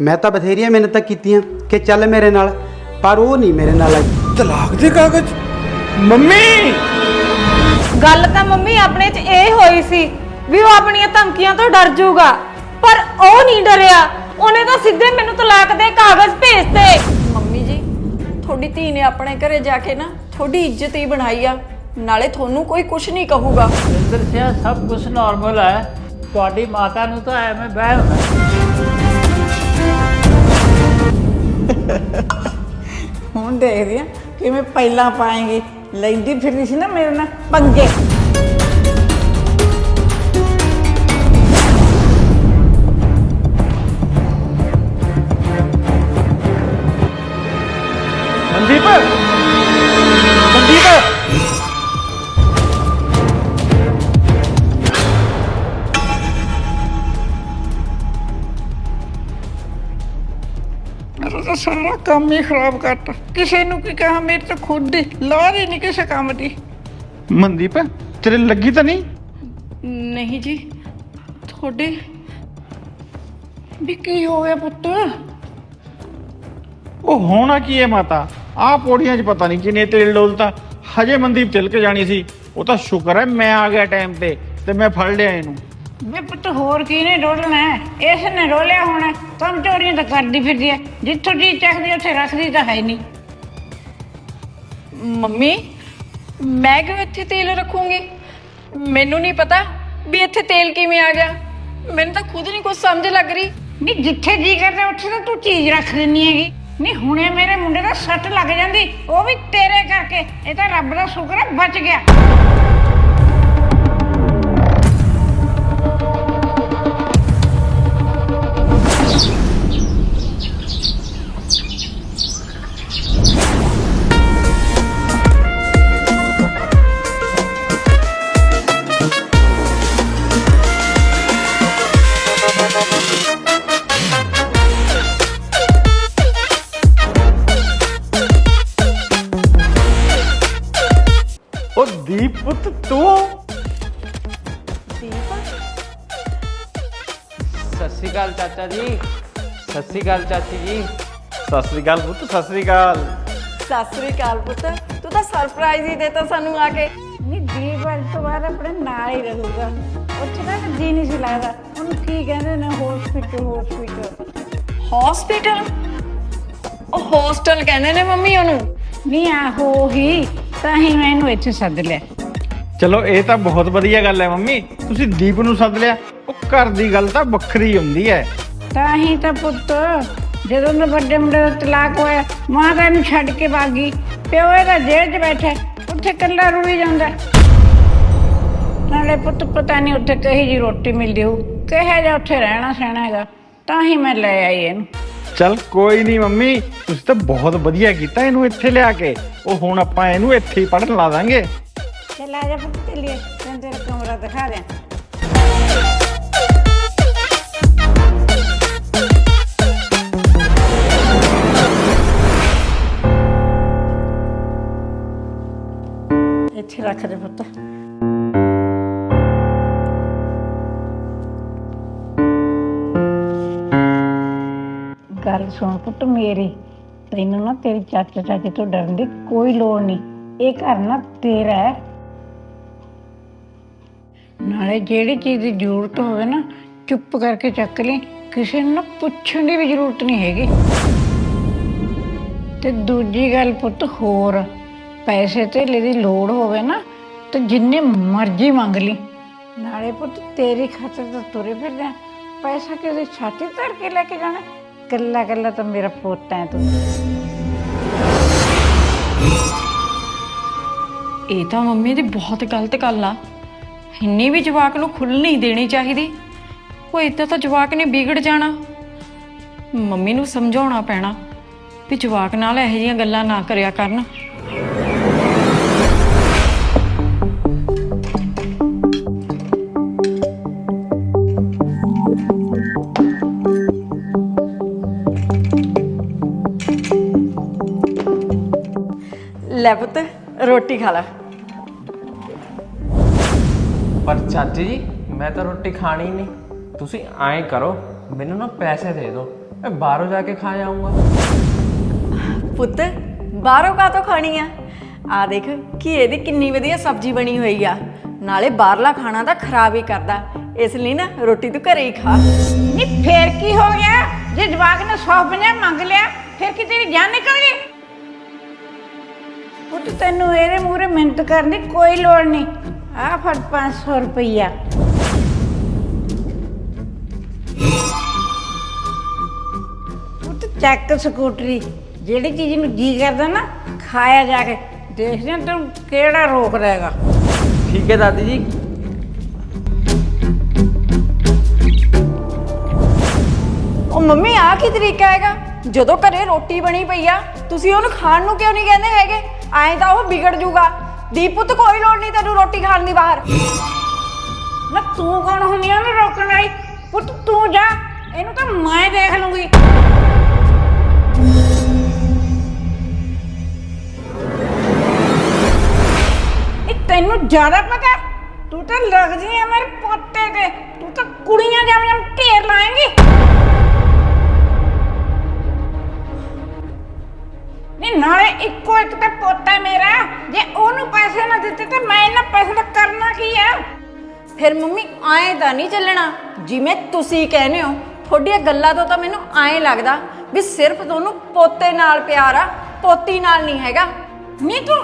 ਮੈਂ ਤਾਂ ਬਥੇਰੀਆਂ ਮਿਹਨਤਾਂ ਕੀਤੀਆਂ ਕਿ ਚੱਲ ਮੇਰੇ ਨਾਲ ਪਰ ਉਹ ਨਹੀਂ ਮੇਰੇ ਨਾਲ ਆਈ। ਤਲਾਕ ਦੇ ਕਾਗਜ਼? ਮੰਮੀ! ਗੱਲ ਤਾਂ ਮੰਮੀ ਆਪਣੇ 'ਚ ਇਹ ਹੋਈ ਸੀ ਵੀ ਉਹ ਆਪਣੀਆਂ ਧਮਕੀਆਂ ਤੋਂ ਡਰ ਜਾਊਗਾ ਪਰ ਉਹ ਨਹੀਂ ਡਰਿਆ। ਉਹਨੇ ਤਾਂ ਸਿੱਧੇ ਮੈਨੂੰ ਤਲਾਕ ਦੇ ਕਾਗਜ਼ ਭੇਜਤੇ। ਮੰਮੀ ਜੀ ਤੁਹਾਡੀ ਧੀ ਨੇ ਆਪਣੇ ਘਰੇ ਜਾ ਕੇ ਨਾ ਤੁਹਾਡੀ ਇੱਜ਼ਤ ਹੀ ਬਣਾਈ ਆ। ਨਾਲੇ ਤੁਹਾਨੂੰ ਕੋਈ ਕੁਝ ਨਹੀਂ ਕਹੂਗਾ। ਸਿਆ ਸਭ ਕੁਝ ਨਾਰਮਲ ਹੈ ਤੁਹਾਡੀ ਮਾਤਾ ਨੂੰ ਤਾਂ ਐਵੇਂ ਵਹਿਮ ਹੈ ਹੁਣ ਦੇਖਦੇ ਆ ਕਿਵੇਂ ਪਹਿਲਾਂ ਪਾਏਗੀ ਲੈਂਦੀ ਫਿਰਦੀ ਸੀ ਨਾ ਮੇਰੇ ਨਾਲ ਪੰਗੇ। ਕੰਮ ਹੀ ਖਰਾਬ ਕਰਤਾ। ਕਿਸੇ ਨੂੰ ਕੀ ਕਹਾ ਮੇਰੇ ਤਾਂ ਖੁਦ ਦੀ ਲੋੜ ਹੀ ਨਹੀਂ ਕਿਸੇ ਕੰਮ ਦੀ। ਮਨਦੀਪ ਤੇਰੇ ਲੱਗੀ ਤਾਂ ਨਹੀਂ? ਨਹੀਂ ਜੀ ਤੁਹਾਡੇ ਵੀ ਕੀ ਹੋ ਗਿਆ ਪੁੱਤ? ਉਹ ਹੋਣਾ ਕੀ ਹੈ ਮਾਤਾ? ਆਹ ਪੌੜੀਆਂ 'ਚ ਪਤਾ ਨਹੀਂ ਕਿਨੇ ਤੇਲ ਡੋਲਤਾ। ਹਜੇ ਮਨਦੀਪ ਤਿਲਕ ਜਾਣੀ ਸੀ। ਉਹ ਤਾਂ ਸ਼ੁਕਰ ਹੈ ਮੈਂ ਆ ਗਿਆ ਟਾਈਮ ਤੇ ਤੇ ਮੈਂ ਫੜ ਲਿਆ ਇਹਨੂੰ। ਵੇ ਪੁੱਤ ਹੋਰ ਕੀ ਨੇ ਡੋਲਣਾ ਹੈ? ਇਸ ਨੇ ਰੋਲਿਆ ਹੋਣਾ। ਕੰਮ ਚੋਰੀਆਂ ਤਾਂ ਕਰਦੀ ਫਿਰਦੀ ਹੈ ਜਿੱਥੋਂ ਜੀ ਚੱਕਦੀ ਉੱਥੇ ਰੱਖਦੀ ਤਾਂ ਹੈ ਨਹੀਂ ਮੰਮੀ ਮੈਂ ਕਿਉਂ ਇੱਥੇ ਤੇਲ ਰੱਖੂੰਗੀ? ਮੈਨੂੰ ਨਹੀਂ ਪਤਾ ਵੀ ਇੱਥੇ ਤੇਲ ਕਿਵੇਂ ਆ ਗਿਆ। ਮੈਨੂੰ ਤਾਂ ਖੁਦ ਨਹੀਂ ਕੁਝ ਸਮਝ ਲੱਗ ਰਹੀ। ਨਹੀਂ ਜਿੱਥੇ ਜੀ ਕਰਦਾ ਉੱਥੇ ਤਾਂ ਤੂੰ ਚੀਜ਼ ਰੱਖ ਦਿੰਨੀ ਹੈਗੀ। ਨਹੀਂ ਹੁਣੇ ਮੇਰੇ ਮੁੰਡੇ ਦਾ ਸੱਟ ਲੱਗ ਜਾਂਦੀ। ਉਹ ਵੀ ਤੇਰੇ ਕਰਕੇ। ਇਹ ਤਾਂ ਰੱਬ ਦਾ ਸ਼ੁਕਰ ਹੈ ਬਚ ਗਿਆ। ਪੁੱਤ ਤੂੰ? ਸਤਿ ਸ਼੍ਰੀ ਅਕਾਲ ਚਾਚਾ ਜੀ। ਸਤਿ ਸ਼੍ਰੀ ਅਕਾਲ ਚਾਚੀ ਜੀ। ਸਤਿ ਸ੍ਰੀ ਅਕਾਲ ਪੁੱਤ ਸਤਿ ਸ੍ਰੀ ਅਕਾਲ। ਸਤਿ ਸ੍ਰੀ ਅਕਾਲ ਪੁੱਤ। ਤੂੰ ਤਾਂ ਸਰਪ੍ਰਾਈਜ਼ ਹੀ ਦੇਤਾ ਸਾਨੂੰ ਆ ਕੇ। ਨਹੀਂ ਅੱਜ ਤੋਂ ਬਾਅਦ ਆਪਣੇ ਨਾਲ ਹੀ ਰਹੂਗਾ। ਉੱਥੇ ਨਾ ਤਾਂ ਜੀ ਨਹੀਂ ਸੀ ਲੱਗਦਾ। ਉਹਨੂੰ ਕੀ ਕਹਿੰਦੇ ਨੇ ਹਸਪੀਟਲ ਹਸਪੀਟਲ ਹਸਪੀਟਲ ਉਹ ਹੋਸਟਲ ਕਹਿੰਦੇ ਨੇ ਮੰਮੀ ਉਹਨੂੰ? ਨਹੀਂ ਆਹੋ ਹੀ ਤਾਂ ਹੀ ਮੈਂ ਇਹਨੂੰ ਇੱਥੇ ਸੱਦ ਲਿਆ। ਚਲੋ ਇਹ ਤਾਂ ਬਹੁਤ ਵਧੀਆ ਗੱਲ ਹੈ ਮੰਮੀ। ਤੁਸੀਂ ਦੀਪ ਨੂੰ ਸੱਦ ਲਿਆ। ਉਹ ਘਰ ਦੀ ਗੱਲ ਤਾਂ ਵੱਖਰੀ ਹੁੰਦੀ ਹੈ। ਤਾਂ ਹੀ ਤਾਂ ਪੁੱਤ ਜਦੋਂ ਨਾ ਵੱਡੇ ਮੁੰਡੇ ਦਾ ਤਲਾਕ ਹੋਇਆ ਮਾਂ ਤਾਂ ਇਹਨੂੰ ਛੱਡ ਕੇ ਭਾਗੀ ਪਿਓ ਇਹਦਾ ਜੇਲ੍ਹ 'ਚ ਬੈਠਾ ਉੱਥੇ ਇਕੱਲਾ ਰੁੜੀ ਜਾਂਦਾ ਨਾਲੇ ਪੁੱਤ ਪਤਾ ਨਹੀਂ ਉੱਥੇ ਕਹੀ ਜੀ ਰੋਟੀ ਮਿਲਦੀ ਹੋ ਕਿਹੋ ਜਿਹਾ ਉੱਥੇ ਰਹਿਣਾ ਸਹਿਣਾ ਹੈਗਾ ਤਾਂ ਹੀ ਮੈਂ ਲੈ ਆਈ ਇਹਨੂੰ। ਚਲ ਕੋਈ ਨਹੀਂ ਮੰਮੀ ਤੁਸੀਂ ਤਾਂ ਬਹੁਤ ਵਧੀਆ ਕੀਤਾ ਇਹਨੂੰ ਇੱਥੇ ਲਿਆ ਕੇ। ਉਹ ਹੁਣ ਆਪਾਂ ਇਹਨੂੰ ਇੱਥੇ ਹੀ ਪੜਨ ਲਾ ਦਾਂਗੇ। ਚੱਲ ਆ ਜਾ ਪੁੱਤ ਚੱਲੀਏ ਤੈਨੂੰ ਤੇਰਾ ਕਮਰਾ ਦਿਖਾ ਦਿਆਂ ਇੱਥੇ ਰੱਖ ਦੇ ਪੁੱਤ ਗੱਲ ਸੁਣ ਪੁੱਤ ਮੇਰੀ। ਤੈਨੂੰ ਨਾ ਤੇਰੀ ਚਾਚਾ ਚਾਚੀ ਤੋਂ ਡਰਨ ਦੀ ਕੋਈ ਲੋੜ ਨਹੀਂ। ਇਹ ਘਰ ਨਾ ਤੇਰਾ ਹੈ। ਨਾਲੇ ਜਿਹੜੀ ਚੀਜ਼ ਦੀ ਜ਼ਰੂਰਤ ਹੋਵੇ ਨਾ, ਚੁੱਪ ਕਰਕੇ ਚੱਕ ਲਈ, ਕਿਸੇ ਨੂੰ ਨਾ ਪੁੱਛਣ ਦੀ ਵੀ ਜ਼ਰੂਰਤ ਨਹੀਂ ਹੈਗੀ। ਤੇ ਦੂਜੀ ਗੱਲ ਪੁੱਤ ਹੋਰ, ਪੈਸੇ ਧੇਲੇ ਦੀ ਲੋੜ ਹੋਵੇ ਨਾ, ਤੇ ਜਿੰਨੇ ਮਰਜ਼ੀ ਮੰਗ ਲਈ। ਨਾਲੇ ਪੁੱਤ ਤੇਰੀ ਖਾਤਰ ਤਾਂ ਤੁਰੇ ਫਿਰਦੇ ਪੈਸਾ ਕਿਸੇ ਛਾਤੀ ਧਰ ਕੇ ਲੈ ਕੇ ਜਾਣਾ ਕੱਲਾ ਕੱਲਾ ਤਾਂ ਮੇਰਾ ਪੁੱਤ ਹੈ ਤੂੰ। ਇਹ ਤਾਂ ਮੰਮੀ ਦੀ ਬਹੁਤ ਗਲਤ ਗੱਲ ਆ। ਇੰਨੀ ਵੀ ਜਵਾਕ ਨੂੰ ਖੁੱਲ ਨਹੀਂ ਦੇਣੀ ਚਾਹੀਦੀ। ਉਹ ਇਦਾਂ ਤਾਂ ਜਵਾਕ ਨੇ ਵਿਗੜ ਜਾਣਾ। ਮੰਮੀ ਨੂੰ ਸਮਝਾਉਣਾ ਪੈਣਾ ਵੀ ਜਵਾਕ ਨਾਲ ਇਹੋ ਜਿਹੀਆਂ ਗੱਲਾਂ ਨਾ ਕਰਿਆ ਕਰਨ। ਲੈ ਪੁੱਤ, ਰੋਟੀ ਖਾ ਲੈ। ਪਰ ਚਾਚੀ ਜੀ ਮੈਂ ਤਾਂ ਰੋਟੀ ਖਾਣੀ ਨਹੀਂ ਤੁਸੀਂ ਐਂ ਕਰੋ ਮੈਨੂੰ ਨਾ ਪੈਸੇ ਦੇ ਦਿਓ। ਮੈਂ ਬਾਹਰੋਂ ਜਾ ਕੇ ਖਾ ਆਉਂਗਾ ਪੁੱਤ ਬਾਹਰੋਂ ਕਾ ਤੋਂ ਖਾਣੀ ਆ? ਆ ਦੇਖ ਕਿ ਇਹਦੀ ਕਿੰਨੀ ਵਧੀਆ ਸਬਜ਼ੀ ਬਣੀ ਹੋਈ ਆ। ਨਾਲੇ ਬਾਹਰਲਾ ਖਾਣਾ ਤਾਂ ਖਰਾਬ ਹੀ ਕਰਦਾ। ਇਸ ਲਈ ਨਾ ਰੋਟੀ ਤੂੰ ਘਰੇ ਹੀ ਖਾ। ਨਹੀਂ ਫੇਰ ਕੀ ਹੋ ਗਿਆ? ਜੇ ਜਵਾਕ ਨੇ 150 ਮੰਗ ਲਿਆ ਫਿਰ ਕੀ ਤੇਰੀ ਜਾਨ ਨਿਕਲ ਗਈ? ਪੁੱਤ ਤੈਨੂੰ ਇਹਦੇ ਮੂਹਰੇ ਮਿਹਨਤ ਕਰਨ ਦੀ ਕੋਈ ਲੋੜ ਨਹੀਂ ਆ ਫੜ 500 ਰੁਪਈਆ। ਪੁੱਤ ਚੱਕ ਸਕੂਟਰੀ। ਜਿਹੜੀ ਚੀਜ਼ ਨੂੰ ਜੀ ਕਰਦਾ ਨਾ ਖਾਇਆ ਜਾ ਕੇ। ਦੇਖਦੇ ਹਾਂ ਤੈਨੂੰ ਕਿਹੜਾ ਰੋਕਦਾ ਹੈਗਾ। ਠੀਕ ਹੈ ਦਾਦੀ ਜੀ। ਉਹ ਮੰਮੀ ਆ ਕੀ ਤਰੀਕਾ ਹੈਗਾ? ਜਦੋਂ ਘਰੇ ਰੋਟੀ ਬਣੀ ਪਈ ਆ ਤੁਸੀਂ ਉਹਨੂੰ ਖਾਣ ਨੂੰ ਕਿਉਂ ਨਹੀਂ ਕਹਿੰਦੇ ਹੈਗੇ? ਐਂ ਤਾਂ ਉਹ ਵਿਗੜ ਜੂਗਾ। ਦੀਪੁੱਤ, ਕੋਈ ਲੋੜ ਨਹੀਂ ਤੈਨੂੰ ਰੋਟੀ ਖਾਣ ਦੀ ਬਾਹਰ। ਨਾ ਤੂੰ ਕੌਣ ਹੁੰਦੀ ਆ ਉਹਨੂੰ ਰੋਕਣ ਵਾਲੀ? ਪੁੱਤ, ਤੂੰ ਜਾ, ਇਹਨੂੰ ਤਾਂ ਮੈਂ ਦੇਖ ਲੂੰਗੀ। ਇਹ ਤੈਨੂੰ ਜ਼ਿਆਦਾ ਪਤਾ? ਤੂੰ ਤਾਂ ਲੱਗਦੀ ਆ ਮੇਰੇ ਪੋਤੇ ਤੇ। ਤੂੰ ਤਾਂ ਕੁੜੀਆਂ ਜਮ ਜਮ ਢੇਰ ਲਾਏਂਗੀ। ਨਹੀਂ ਨਾਲੇ ਇੱਕੋ ਇੱਕ ਤੇ ਪੋਤਾ ਹੈ ਮੇਰਾ। ਜੇ ਉਹਨੂੰ ਪੈਸੇ ਨਾ ਦਿੱਤੇ ਤੇ ਮੈਂ ਇਹਨਾਂ ਪੈਸੇ ਦਾ ਕਰਨਾ ਕੀ ਆ? ਫਿਰ ਮੰਮੀ ਐਂ ਤਾਂ ਨਹੀਂ ਚੱਲਣਾ। ਜਿਵੇਂ ਤੁਸੀਂ ਕਹਿੰਦੇ ਹੋ ਤੁਹਾਡੀਆਂ ਗੱਲਾਂ ਤੋਂ ਤਾਂ ਮੈਨੂੰ ਐਂ ਲੱਗਦਾ ਵੀ ਸਿਰਫ ਤੁਹਾਨੂੰ ਪੋਤੇ ਨਾਲ ਪਿਆਰ ਆ ਪੋਤੀ ਨਾਲ ਨਹੀਂ ਹੈਗਾ। ਨਹੀਂ ਤੂੰ।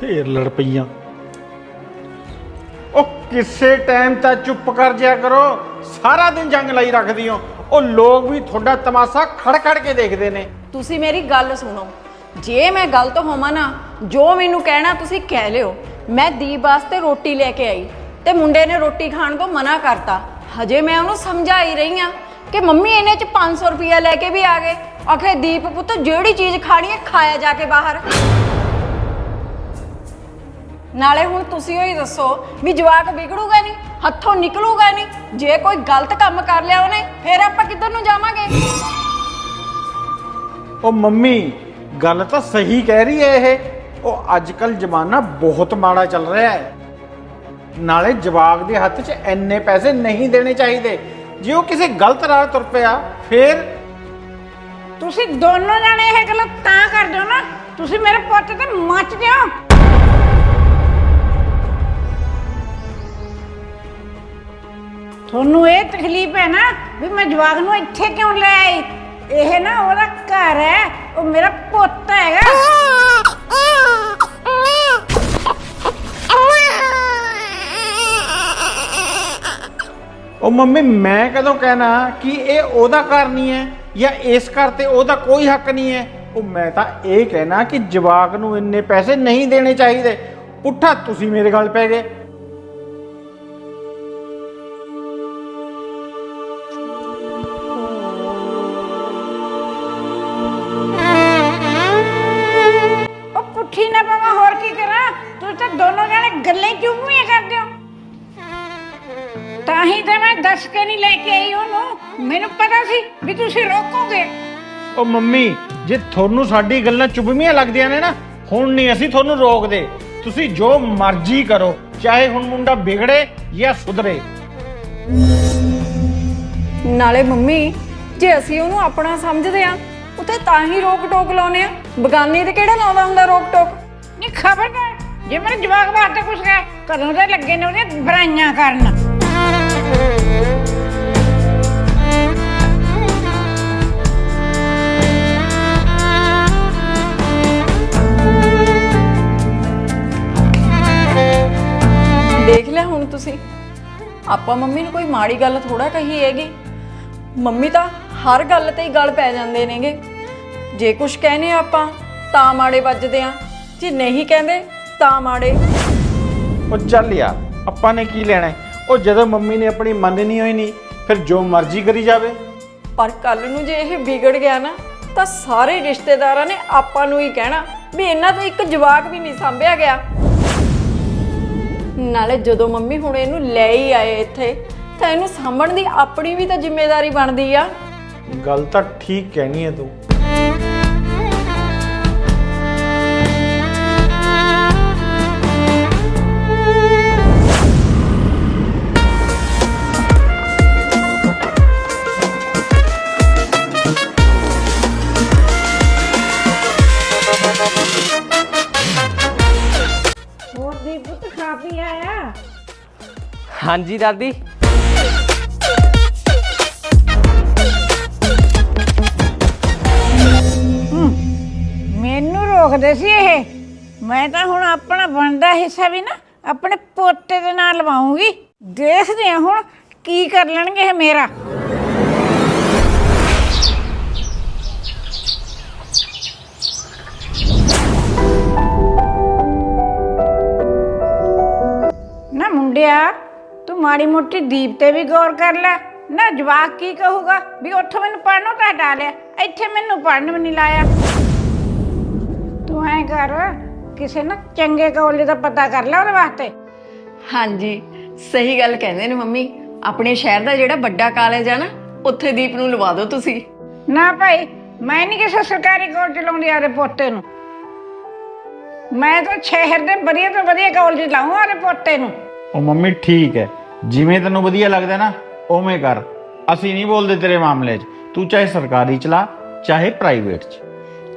ਫੇਰ ਲੜ ਪਈਆਂ। ਉਹ ਕਿਸੇ ਟਾਈਮ ਤਾਂ ਚੁੱਪ ਕਰ ਜਿਆ ਕਰੋ ਸਾਰਾ ਦਿਨ ਜੰਗ ਲਾਈ ਰੱਖਦੀ ਹੋ ਉਹ ਲੋਕ ਵੀ ਤੁਹਾਡਾ ਤਮਾਸ਼ਾ ਖੜ ਕੇ ਦੇਖਦੇ ਨੇ। ਤੁਸੀਂ ਮੇਰੀ ਗੱਲ ਸੁਣੋ। ਜੇ ਮੈਂ ਗਲਤ ਹੋਵਾਂ ਨਾ, ਜੋ ਮੈਨੂੰ ਕਹਿਣਾ ਤੁਸੀਂ ਕਹਿ ਲਿਓ। ਮੈਂ ਦੀਪ ਵਾਸਤੇ ਰੋਟੀ ਲੈ ਕੇ ਆਈ ਤੇ ਮੁੰਡੇ ਨੇ ਰੋਟੀ ਖਾਣ ਤੋਂ ਮਨਾ ਕਰਤਾ। ਹਜੇ ਮੈਂ ਉਹਨੂੰ ਸਮਝਾਈ ਰਹੀ ਆ ਕਿ ਮੰਮੀ ਇਹਨੇ ਚ 500 ਰੁਪਇਆ ਲੈ ਕੇ ਵੀ ਆ ਗਏ। ਆਖੇ ਦੀਪ ਪੁੱਤ, ਜਿਹੜੀ ਚੀਜ਼ ਖਾਣੀ ਹੈ, ਖਾਇਆ ਜਾ ਕੇ ਬਾਹਰ। ਨਾਲੇ ਹੁਣ ਤੁਸੀਂ ਹੀ ਦੱਸੋ ਵੀ ਜਵਾਕ ਵਿਗੜੂਗਾ ਨਹੀਂ ਹੱਥੋਂ ਨਿਕਲੂਗਾ ਨਹੀਂ। ਜੇ ਕੋਈ ਗਲਤ ਕੰਮ ਕਰ ਲਿਆ ਉਹਨੇ ਫਿਰ ਆਪਾਂ ਕਿੱਧਰ ਨੂੰ ਜਾਵਾਂਗੇ? ਉਹ ਮੰਮੀ ਗੱਲ ਤਾਂ ਸਹੀ ਕਹਿ ਰਹੀ ਹੈ ਇਹ। ਉਹ ਅੱਜ ਕੱਲ ਜ਼ਮਾਨਾ ਬਹੁਤ ਮਾੜਾ ਚੱਲ ਰਿਹਾ ਹੈ। ਨਾਲੇ ਜਵਾਕ ਦੇ ਹੱਥ 'ਚ ਐਨੇ ਪੈਸੇ ਨਹੀਂ ਦੇਣੇ ਚਾਹੀਦੇ। ਜੇ ਉਹ ਕਿਸੇ ਗਲਤ ਰਾਹ ਤੁਰ ਪਿਆ ਫਿਰ ਤੁਸੀਂ ਦੋਨੋਂ ਜਾਣੇ ਇਹ ਗੱਲ ਤਾਂ ਕਰਦੇ ਹੋ ਨਾ। ਤੁਸੀਂ ਮੇਰੇ ਪੁੱਤ ਤੇ ਮੱਚ ਜਾਓ। ਤੁਹਾਨੂੰ ਇਹ ਤਕਲੀਫ ਹੈ ਨਾ ਵੀ ਮੈਂ ਜਵਾਗ ਨੂੰ ਇੱਥੇ ਕਿਉਂ ਲੈ ਆਈ? ਇਹ ਨਾ ਉਹਦਾ ਘਰ ਹੈ, ਉਹ ਮੇਰਾ ਪੁੱਤ ਹੈਗਾ। ਉਹ ਮੰਮੀ, ਮੈਂ ਕਦੋਂ ਕਹਿਣਾ ਕਿ ਇਹ ਉਹਦਾ ਘਰ ਨਹੀਂ ਹੈ ਜਾਂ ਇਸ ਘਰ ਤੇ ਉਹਦਾ ਕੋਈ ਹੱਕ ਨਹੀਂ ਹੈ? ਉਹ ਮੈਂ ਤਾਂ ਇਹ ਕਹਿਣਾ ਕਿ ਜਵਾਕ ਨੂੰ ਇੰਨੇ ਪੈਸੇ ਨਹੀਂ ਦੇਣੇ ਚਾਹੀਦੇ। ਪੁੱਠਾ ਤੁਸੀਂ ਮੇਰੇ ਗੱਲ ਪੈ ਗਏ। ਗੱਲਾਂ ਹੀ ਚੁੰਮੀਆਂ ਕਰਦੇ ਹੋ? ਤਾਂ ਹੀ ਤਾਂ ਮੈਂ ਦੱਸ ਕੇ ਨਹੀਂ ਲੈ ਕੇ ਆਈ ਉਹਨੂੰ। ਮੈਨੂੰ ਪਤਾ ਸੀ ਵੀ ਤੁਸੀਂ ਰੋਕੋਗੇ। ਉਹ ਮੰਮੀ ਜੇ ਤੁਹਾਨੂੰ ਸਾਡੀ ਗੱਲਾਂ ਚੁਭਵੀਆਂ ਲੱਗਦੀਆਂ ਨੇ ਨਾ ਹੁਣ ਨਹੀਂ ਅਸੀਂ ਤੁਹਾਨੂੰ ਰੋਕਦੇ। ਤੁਸੀਂ ਜੋ ਮਰਜ਼ੀ ਕਰੋ ਚਾਹੇ ਹੁਣ ਮੁੰਡਾ ਵਿਗੜੇ ਜਾਂ ਸੁਧਰੇ। ਨਾਲੇ ਮੰਮੀ ਜੇ ਅਸੀਂ ਉਹਨੂੰ ਆਪਣਾ ਸਮਝਦੇ ਆ ਉਤੇ ਤਾਂ ਹੀ ਰੋਕ ਟੋਕ ਲਾਉਨੇ ਆ ਬਗਾਨੇ ਤੇ ਕਿਹੜਾ ਲਾਉਂਦਾ ਹੁੰਦਾ ਰੋਕ ਟੋਕ ਨਹੀਂ ਖਬਰਦਾਰ ਜੇ ਮੇਰੇ ਜਵਾਕ ਬਾਤ ਕੁਛ ਕਹੇ ਕਦੋਂ ਦੇ ਲੱਗੇ ਨੇ ਉਹਦੀਆਂ ਬਰਾਈਆਂ ਕਰਨ? ਦੇਖ ਲਿਆ ਹੁਣ ਤੁਸੀਂ। ਆਪਾਂ ਮੰਮੀ ਨੂੰ ਕੋਈ ਮਾੜੀ ਗੱਲ ਥੋੜਾ ਕਹੀ ਹੈਗੀ। ਮੰਮੀ ਤਾਂ ਹਰ ਗੱਲ ਤੇ ਹੀ ਗੱਲ ਪੈ ਜਾਂਦੇ ਨੇਗੇ। ਜੇ ਕੁਝ ਕਹਿੰਦੇ ਆਪਾਂ, ਤਾਂ ਮਾੜੇ ਵੱਜਦੇ ਆ ਜੇ ਨਹੀਂ ਕਹਿੰਦੇ ਤਾਂ ਮਾੜੇ। ਉਹ ਚੱਲ ਯਾਰ ਆਪਾਂ ਨੇ ਕੀ ਲੈਣਾ ਹੈ? ਉਹ ਜਦੋਂ ਮੰਮੀ ਨੇ ਆਪਣੀ ਮੰਨਣੀ ਹੋਈ ਨਹੀਂ ਫਿਰ ਜੋ ਮਰਜ਼ੀ ਕਰੀ ਜਾਵੇ। ਪਰ ਕੱਲ ਨੂੰ ਜੇ ਇਹ ਵਿਗੜ ਗਿਆ ਨਾ ਤਾਂ ਸਾਰੇ ਰਿਸ਼ਤੇਦਾਰਾਂ ਨੇ ਆਪਾਂ ਨੂੰ ਹੀ ਕਹਿਣਾ ਵੀ ਇਹਨਾਂ ਤੋਂ ਇੱਕ ਜਵਾਕ ਵੀ ਨਹੀਂ ਸੰਭਿਆ ਗਿਆ। ਨਾਲੇ ਜਦੋਂ ਮੰਮੀ ਹੁਣ ਇਹਨੂੰ ਲੈ ਹੀ ਆਏ ਇੱਥੇ ਤਾਂ ਇਹਨੂੰ ਸਾਂਭਣ ਦੀ ਆਪਣੀ ਵੀ ਤਾਂ ਜ਼ਿੰਮੇਵਾਰੀ ਬਣਦੀ ਆ। ਗੱਲ ਤਾਂ ਠੀਕ ਕਹਿਣੀ ਹੈ ਤੂੰ। ਹਾਂਜੀ, ਦਾਦੀ। ਮੈਨੂੰ ਰੋਕਦੇ ਸੀ ਇਹ। ਮੈਂ ਤਾਂ ਹੁਣ ਆਪਣਾ ਬਣਦਾ ਹਿੱਸਾ ਵੀ ਨਾ ਆਪਣੇ ਪੋਤੇ ਦੇ ਨਾਲ ਲਵਾਉਂਗੀ। ਦੇਖਦੇ ਹਾਂ ਹੁਣ ਕੀ ਕਰ ਲੈਣਗੇ ਇਹ ਮੇਰਾ। ਮਾੜੀ ਮੋਟੀ ਦੀਪ ਤੇ ਵੀ ਗੌਰ ਕਰ ਲੈ। ਨਾ ਜਵਾਕ ਕੀ ਕਹੂਗਾ ਵੀ ਉੱਥੋਂ ਮੈਨੂੰ ਪੜਨੋਂ ਤਾਂ ਹਟਾ ਲਿਆ। ਇੱਥੇ ਮੈਨੂੰ ਪੜਨ ਵੀ ਨਹੀਂ ਲਾਇਆ। ਤੂੰ ਐ ਕਰ ਕਿਸੇ ਨਾ ਚੰਗੇ ਕਾਲਜ ਦਾ ਪਤਾ ਕਰ ਲੈ ਉਹਦੇ ਵਾਸਤੇ। ਹਾਂਜੀ ਸਹੀ ਗੱਲ ਕਹਿੰਦੇ ਨੇ ਮੰਮੀ। ਆਪਣੇ ਸ਼ਹਿਰ ਦਾ ਜਿਹੜਾ ਵੱਡਾ ਕਾਲਜ ਆ ਨਾ ਉੱਥੇ ਦੀਪ ਨੂੰ ਲਵਾ ਦਿਓ ਤੁਸੀਂ। ਨਾ ਭਾਈ ਮੈਂ ਨਹੀਂ ਕਿਸੇ ਸਰਕਾਰੀ ਕਾਲਜ ਲਾਉਂਦੀ ਆਰੇ ਪੋਤੇ ਨੂੰ। ਮੈਂ ਤਾਂ ਸ਼ਹਿਰ ਦੇ ਵਧੀਆ ਤੋਂ ਵਧੀਆ ਕਾਲਜ ਲਾਉਂ ਆਰੇ ਪੋਤੇ ਨੂੰ। ਉਹ ਮੰਮੀ ਠੀਕ ਹੈ। ਜਿਵੇਂ ਤੈਨੂੰ ਵਧੀਆ ਲੱਗਦਾ ਨਾ, ਉਵੇਂ ਕਰ। ਅਸੀਂ ਨਹੀਂ ਬੋਲਦੇ ਤੇਰੇ ਮਾਮਲੇ 'ਚ। ਤੂੰ ਚਾਹੇ ਸਰਕਾਰੀ ਚਲਾ, ਚਾਹੇ ਪ੍ਰਾਈਵੇਟ 'ਚ।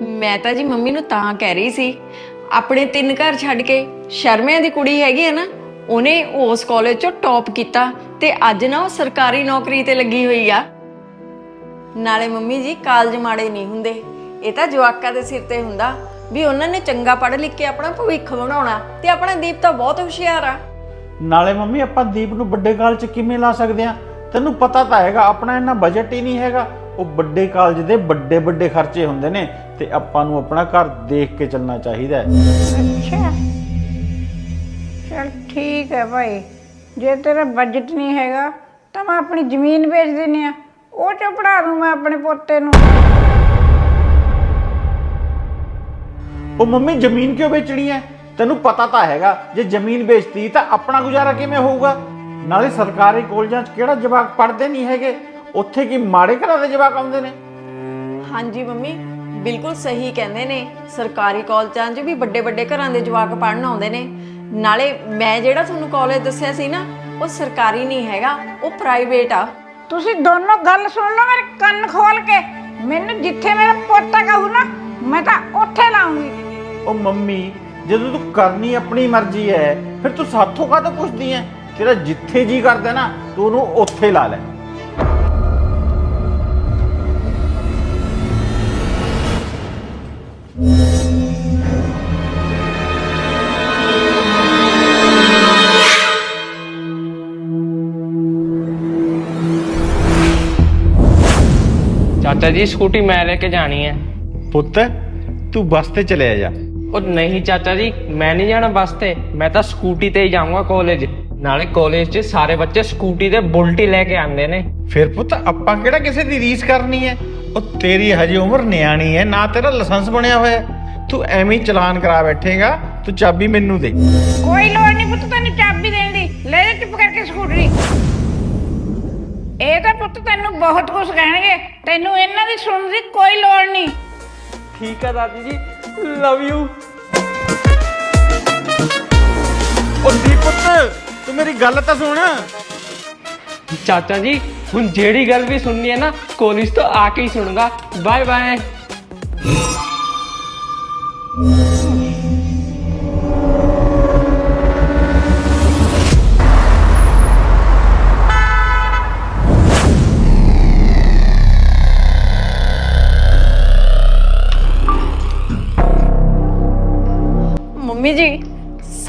ਮੈਂ ਤਾਂ ਜੀ ਮੰਮੀ ਨੂੰ ਤਾਂ ਕਹਿ ਰਹੀ ਸੀ, ਆਪਣੇ ਤਿੰਨ ਘਰ ਛੱਡ ਕੇ ਸ਼ਰਮਿਆਂ ਦੀ ਕੁੜੀ ਹੈਗੀ ਹੈ ਨਾ, ਉਹਨੇ ਉਸ ਕਾਲਜ ਚੋਂ ਟੌਪ ਕੀਤਾ ਤੇ ਅੱਜ ਨਾ ਉਹ ਸਰਕਾਰੀ ਨੌਕਰੀ ਤੇ ਲੱਗੀ ਹੋਈ ਆ। ਨਾਲੇ ਮੰਮੀ ਜੀ ਕਾਲਜ ਮਾੜੇ ਨਹੀਂ ਹੁੰਦੇ। ਇਹ ਤਾਂ ਜਵਾਕਾਂ ਦੇ ਸਿਰ ਤੇ ਹੁੰਦਾ ਵੀ ਉਹਨਾਂ ਨੇ ਚੰਗਾ ਪੜ੍ਹ ਲਿਖ ਕੇ ਆਪਣਾ ਭਵਿੱਖ ਬਣਾਉਣਾ ਤੇ ਆਪਣਾ ਦੀਪ ਤਾਂ ਬਹੁਤ ਹੁਸ਼ਿਆਰ ਆ। ਨਾਲੇ ਮੰਮੀ ਆਪਾਂ ਦੀਪ ਨੂੰ ਵੱਡੇ ਕਾਲਜ 'ਚ ਕਿਵੇਂ ਲਾ ਸਕਦੇ ਆ ਤੈਨੂੰ ਪਤਾ ਤਾਂ ਹੈਗਾ ਆਪਣਾ ਇੰਨਾ ਬਜਟ ਹੀ ਨਹੀਂ ਹੈਗਾ। ਉਹ ਵੱਡੇ ਕਾਲਜ ਦੇ ਵੱਡੇ ਵੱਡੇ ਖਰਚੇ ਹੁੰਦੇ ਨੇ ਤੇ ਆਪਾਂ ਨੂੰ ਆਪਣਾ ਘਰ ਦੇਖ ਕੇ ਚੱਲਣਾ ਚਾਹੀਦਾ ਹੈ। ਅੱਛਾ। ਚਲ ਠੀਕ ਹੈ ਭਾਈ। ਜੇ ਤੇਰਾ ਬਜਟ ਨਹੀਂ ਹੈਗਾ ਤਾਂ ਮੈਂ ਆਪਣੀ ਜ਼ਮੀਨ ਵੇਚ ਦਿੰਨੀ ਆ ਉਹ ਚ ਪੜਾ ਦੂੰ ਮੈਂ ਆਪਣੇ ਪੋਤੇ ਨੂੰ। ਉਹ ਮੰਮੀ ਜ਼ਮੀਨ ਕਿਉਂ ਵੇਚਣੀ ਹੈ? ਤੈਨੂੰ ਪਤਾ ਤਾਂ ਹੈਗਾ ਜੇ ਜ਼ਮੀਨ ਵੇਚਤੀ ਤਾਂ ਆਪਣਾ ਗੁਜ਼ਾਰਾ ਕਿਵੇਂ ਹੋਊਗਾ? ਨਾਲੇ ਸਰਕਾਰੀ ਕਾਲਜਾਂ 'ਚ ਕਿਹੜਾ ਜਵਾਕ ਪੜ੍ਹਦੇ ਨਹੀਂ ਹੈਗੇ? ਉੱਥੇ ਕੀ ਮਾੜੇ ਘਰਾਂ ਦੇ ਜਵਾਕ ਆਉਂਦੇ ਨੇ? ਹਾਂਜੀ ਮੰਮੀ ਬਿਲਕੁਲ ਸਹੀ ਕਹਿੰਦੇ ਨੇ। ਸਰਕਾਰੀ ਕਾਲਜਾਂ 'ਚ ਵੀ ਵੱਡੇ ਵੱਡੇ ਘਰਾਂ ਦੇ ਜਵਾਕ ਪੜ੍ਹਨ ਆਉਂਦੇ ਨੇ। ਨਾਲੇ ਮੈਂ ਜਿਹੜਾ ਤੁਹਾਨੂੰ ਕਾਲਜ ਦੱਸਿਆ ਸੀ ਨਾ ਉਹ ਸਰਕਾਰੀ ਨਹੀਂ ਹੈਗਾ ਉਹ ਪ੍ਰਾਈਵੇਟ ਆ। ਤੁਸੀਂ ਦੋਨੋਂ ਗੱਲ ਸੁਣ ਲਓ ਮੇਰੇ ਕੰਨ ਖੋਲ ਕੇ। ਮੈਨੂੰ ਜਿੱਥੇ ਮੇਰਾ ਪੋਤਾ ਕਹੂ ਨਾ ਮੈਂ ਤਾਂ ਉੱਥੇ ਲਾਉਂਗੀ। ਉਹ ਮੰਮੀ ਜਦੋਂ ਤੂੰ ਕਰਨੀ ਆਪਣੀ ਮਰਜ਼ੀ ਹੈ ਫਿਰ ਤੂੰ ਸਾਥੋਂ ਕਾਹਤੋਂ ਪੁੱਛਦੀ ਹੈ? ਤੇਰਾ ਜਿੱਥੇ ਜੀ ਕਰਦਾ ਨਾ ਤੂੰ ਉਹਨੂੰ ਉੱਥੇ ਲਾ ਲੈ। ਚਾਚਾ ਜੀ ਸਕੂਟੀ ਮੈਂ ਲੈ ਕੇ ਜਾਣੀ ਹੈ। ਪੁੱਤ ਤੂੰ ਬੱਸ ਤੇ ਚਲਿਆ ਜਾ। ਉਹ ਨਹੀਂ ਚਾਚਾ ਜੀ ਮੈਂ ਨਹੀਂ ਜਾਣਾ ਬੱਸ ਤੇ ਮੈਂ ਤਾਂ ਸਕੂਟੀ ਤੇ ਹੀ ਜਾਊਂਗਾ ਕਾਲਜ ਨਾਲੇ ਕਾਲਜ 'ਚ ਸਾਰੇ ਬੱਚੇ ਸਕੂਟੀ ਤੇ ਬੁਲਟੀ ਲੈ ਕੇ ਆਉਂਦੇ ਨੇ। ਫਿਰ ਪੁੱਤ ਆਪਾਂ ਕਿਹੜਾ ਕਿਸੇ ਦੀ ਰੀਸ ਕਰਨੀ ਹੈ? ਉਹ ਤੇਰੀ ਹਜੇ ਉਮਰ ਨਿਆਣੀ ਹੈ ਨਾ ਤੇਰਾ ਲਾਇਸੈਂਸ ਬਣਿਆ ਹੋਇਆ ਹੈ। ਤੂੰ ਐਵੇਂ ਹੀ ਚਲਾਨ ਕਰਾ ਬੈਠੇਗਾ ਤੂੰ ਚਾਬੀ ਮੈਨੂੰ ਦੇ। ਕੋਈ ਲੋੜ ਨਹੀਂ ਪੁੱਤ ਤੈਨੂੰ ਚਾਬੀ ਦੇਣ ਦੀ। ਲੈ ਜਾ ਚੁੱਪ ਕਰਕੇ ਸਕੂਟਰੀ। ਇਹ ਤਾਂ ਪੁੱਤ ਤੈਨੂੰ ਬਹੁਤ ਕੁਝ ਕਹਿਣਗੇ। ਤੈਨੂੰ ਇਹਨਾਂ ਦੀ ਸੁਣਨ ਦੀ ਕੋਈ ਲੋੜ ਨਹੀਂ। ਠੀਕ ਹੈ ਦਾਦੀ ਜੀ ਲਵ ਯੂ ਉਹ ਦੀ ਤੂੰ ਮੇਰੀ ਗੱਲ ਤਾਂ ਸੁਣ। ਚਾਚਾ ਜੀ, ਹੁਣ ਜਿਹੜੀ ਗੱਲ ਵੀ ਸੁਣਨੀ ਹੈ ਨਾ ਕਾਲਜ ਤੋਂ ਆ ਕੇ ਹੀ ਸੁਣੂਗਾ। ਬਾਏ ਬਾਏ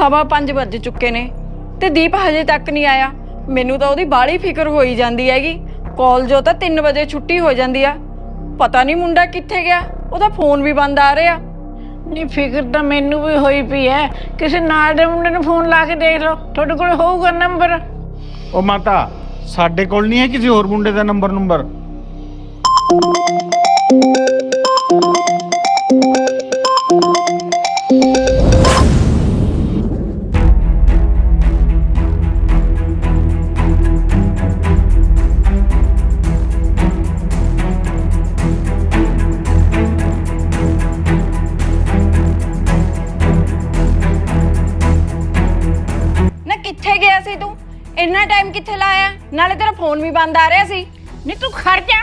ਸਵਾ ਪੰਜ ਵੱਜ ਚੁੱਕੇ ਨੇ ਤੇ ਦੀਪ ਹਜੇ ਤੱਕ ਨਹੀਂ ਆਇਆ। ਮੈਨੂੰ ਤਾਂ ਉਹਦੀ ਬਾਹਲੀ ਫਿਕਰ ਹੋਈ ਜਾਂਦੀ ਹੈਗੀ। ਕਾਲਜੋਂ ਤਾਂ 3 ਵਜੇ ਛੁੱਟੀ ਹੋ ਜਾਂਦੀ ਆ। ਪਤਾ ਨਹੀਂ ਮੁੰਡਾ ਕਿੱਥੇ ਗਿਆ ਉਹਦਾ ਫੋਨ ਵੀ ਬੰਦ ਆ ਰਿਹਾ। ਨਹੀਂ ਫਿਕਰ ਤਾਂ ਮੈਨੂੰ ਵੀ ਹੋਈ ਪਈ ਐ। ਕਿਸੇ ਨਾਲ ਦੇ ਮੁੰਡੇ ਨੂੰ ਫੋਨ ਲਾ ਕੇ ਦੇਖ ਲਓ। ਤੁਹਾਡੇ ਕੋਲ ਹੋਊਗਾ ਨੰਬਰ। ਉਹ ਮਾਤਾ ਸਾਡੇ ਕੋਲ ਨਹੀਂ ਹੈ ਕਿਸੇ ਹੋਰ ਮੁੰਡੇ ਦਾ ਨੰਬਰ ਨੰਬਰ ਕਿੱਥੇ ਲਾਇਆ? ਨਾਲੇ ਤੇਰਾ ਫੋਨ ਵੀ ਬੰਦ ਆ ਰਿਹਾ ਸੀ। ਨਹੀਂ ਤੂੰ ਖਰਚਾ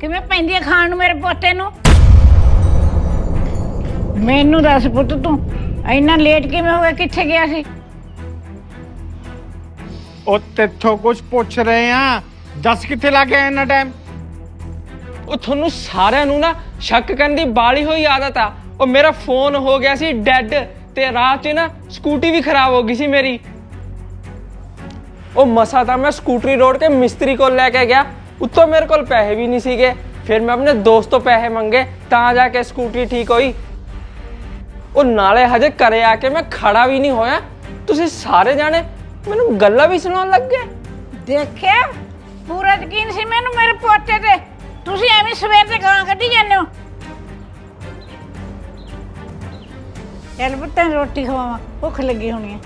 ਕਿਵੇਂ ਪੈਂਦੀ ਐ ਖਾਣ ਨੂੰ ਮੇਰੇ ਪੋਤੇ ਨੂੰ? ਮੈਨੂੰ ਦੱਸ ਪੁੱਤ ਤੂੰ ਇੰਨਾ ਲੇਟ ਕਿਵੇਂ ਹੋ ਗਿਆ? ਕਿੱਥੇ ਗਿਆ ਸੀ? ਉਹ ਤੇਥੋਂ ਕੁਝ ਪੁੱਛ ਰਹੇ ਆ। ਦੱਸ ਕਿੱਥੇ ਲੱਗ ਗਿਆ ਇੰਨਾ ਟਾਈਮ ਉਹ ਤੁਹਾਨੂੰ ਸਾਰਿਆਂ ਨੂੰ ਨਾ ਸ਼ੱਕ ਕਰਨ ਦੀ ਬਾਲੀ ਹੋਈ ਆਦਤ ਆ। ਉਹ ਮੇਰਾ ਫੋਨ ਹੋ ਗਿਆ ਸੀ ਡੈੱਡ ਤੇ ਰਾਹ 'ਚ ਨਾ ਸਕੂਟੀ ਵੀ ਖਰਾਬ ਹੋ ਗਈ ਸੀ ਮੇਰੀ। ਉਹ ਮਸਾ ਤਾਂ ਮੈਂ ਸਕੂਟਰੀ ਰੋਡ ਕੇ ਮਿਸਤਰੀ ਕੋਲ ਲੈ ਕੇ ਗਿਆ। ਉੱਤੋਂ ਮੇਰੇ ਕੋਲ ਪੈਸੇ ਵੀ ਨਹੀਂ ਸੀਗੇ। ਫਿਰ ਮੈਂ ਆਪਣੇ ਦੋਸਤ ਤੋਂ ਪੈਸੇ ਮੰਗੇ, ਤਾਂ ਜਾ ਕੇ ਸਕੂਟਰੀ ਠੀਕ ਹੋਈ। ਉਹ ਨਾਲੇ ਹਜੇ ਘਰੇ ਆ ਕੇ ਮੈਂ ਖੜਾ ਵੀ ਨਹੀਂ ਹੋਇਆ। ਤੁਸੀਂ ਸਾਰੇ ਜਾਣੇ ਮੈਨੂੰ ਗੱਲਾਂ ਵੀ ਸੁਣਾਉਣ ਲੱਗ ਗਏ। ਦੇਖਿਆ? ਪੂਰਾ ਯਕੀਨ ਸੀ ਮੈਨੂੰ ਮੇਰੇ ਪੋਤੇ ਤੇ। ਤੁਸੀਂ ਐਵੇਂ ਸਵੇਰ ਤੇ ਗਾਂ ਕੱਢੀ ਜਾਂਦੇ ਹੋ। ਚੱਲ ਪੁੱਤਾਂ, ਰੋਟੀ ਖਵਾਵਾਂ। ਭੁੱਖ ਲੱਗੀ ਹੋਣੀ ਹੈ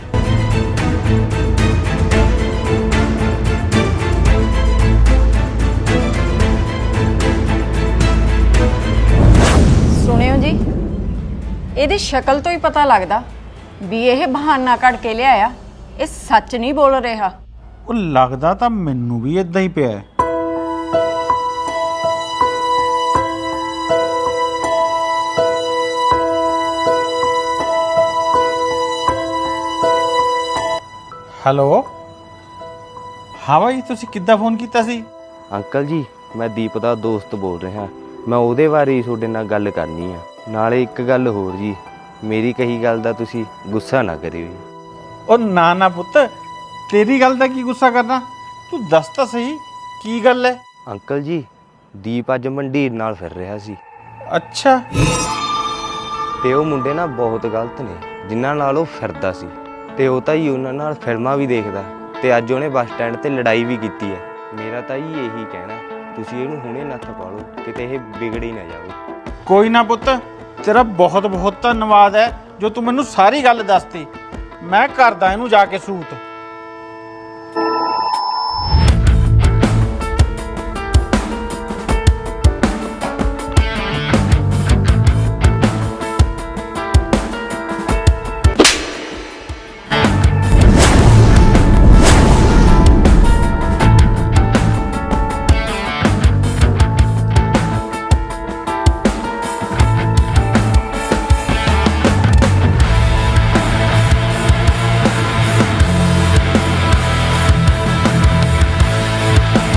ਸੁਣਿਓ ਜੀ? ਇਹਦੀ ਸ਼ਕਲ ਤੋਂ ਹੀ ਪਤਾ ਲੱਗਦਾ ਵੀ ਇਹ ਬਹਾਨਾ ਕੱਢ ਕੇ ਲਿਆਇਆ। ਇਹ ਸੱਚ ਨਹੀਂ ਬੋਲ ਰਿਹਾ। ਉਹ ਲੱਗਦਾ ਤਾਂ ਮੈਨੂੰ ਵੀ ਇਦਾਂ ਹੀ ਪਿਆ ਹੈ। ਹੈਲੋ? ਹਾਂ ਭਾਈ ਤੁਸੀਂ ਕਿੱਦਾਂ ਫੋਨ ਕੀਤਾ ਸੀ? ਅੰਕਲ ਜੀ ਮੈਂ ਦੀਪ ਦਾ ਦੋਸਤ ਬੋਲ ਰਿਹਾ। ਮੈਂ ਉਹਦੇ ਬਾਰੇ ਹੀ ਤੁਹਾਡੇ ਨਾਲ ਗੱਲ ਕਰਨੀ ਆ। ਨਾਲੇ ਇੱਕ ਗੱਲ ਹੋਰ ਜੀ ਮੇਰੀ ਕਹੀ ਗੱਲ ਦਾ ਤੁਸੀਂ ਗੁੱਸਾ ਨਾ ਕਰਿਓ ਜੀ। ਉਹ ਨਾ ਨਾ ਪੁੱਤ ਤੇਰੀ ਗੱਲ ਦਾ ਕੀ ਗੁੱਸਾ ਕਰਨਾ? ਤੂੰ ਦੱਸ ਤਾਂ ਸਹੀ ਕੀ ਗੱਲ ਹੈ ਅੰਕਲ ਜੀ ਦੀਪ ਅੱਜ ਮੰਡੀਰ ਨਾਲ ਫਿਰ ਰਿਹਾ ਸੀ। ਅੱਛਾ। ਤੇ ਉਹ ਮੁੰਡੇ ਨਾ ਬਹੁਤ ਗਲਤ ਨੇ ਜਿਨ੍ਹਾਂ ਨਾਲ ਉਹ ਫਿਰਦਾ ਸੀ। ਤੇ ਉਹ ਤਾਂ ਹੀ ਉਹਨਾਂ ਨਾਲ ਫਿਲਮਾਂ ਵੀ ਦੇਖਦਾ ਤੇ ਅੱਜ ਉਹਨੇ ਬੱਸ ਸਟੈਂਡ ਤੇ ਲੜਾਈ ਵੀ ਕੀਤੀ ਹੈ ਮੇਰਾ ਤਾਂ ਹੀ ਇਹੀ ਕਹਿਣਾ। ਤੁਸੀਂ ਇਹਨੂੰ ਹੁਣੇ ਨੱਥ ਪਾ ਲਓ, ਕਿਤੇ ਇਹ ਵਿਗੜ ਹੀ ਨਾ ਜਾਵੇ। ਕੋਈ ਨਾ ਪੁੱਤ, ਤੇਰਾ ਬਹੁਤ ਬਹੁਤ ਧੰਨਵਾਦ ਹੈ ਜੋ ਤੂੰ ਮੈਨੂੰ ਸਾਰੀ ਗੱਲ ਦੱਸਤੀ। ਮੈਂ ਕਰਦਾ ਇਹਨੂੰ ਜਾ ਕੇ ਸੂਤ।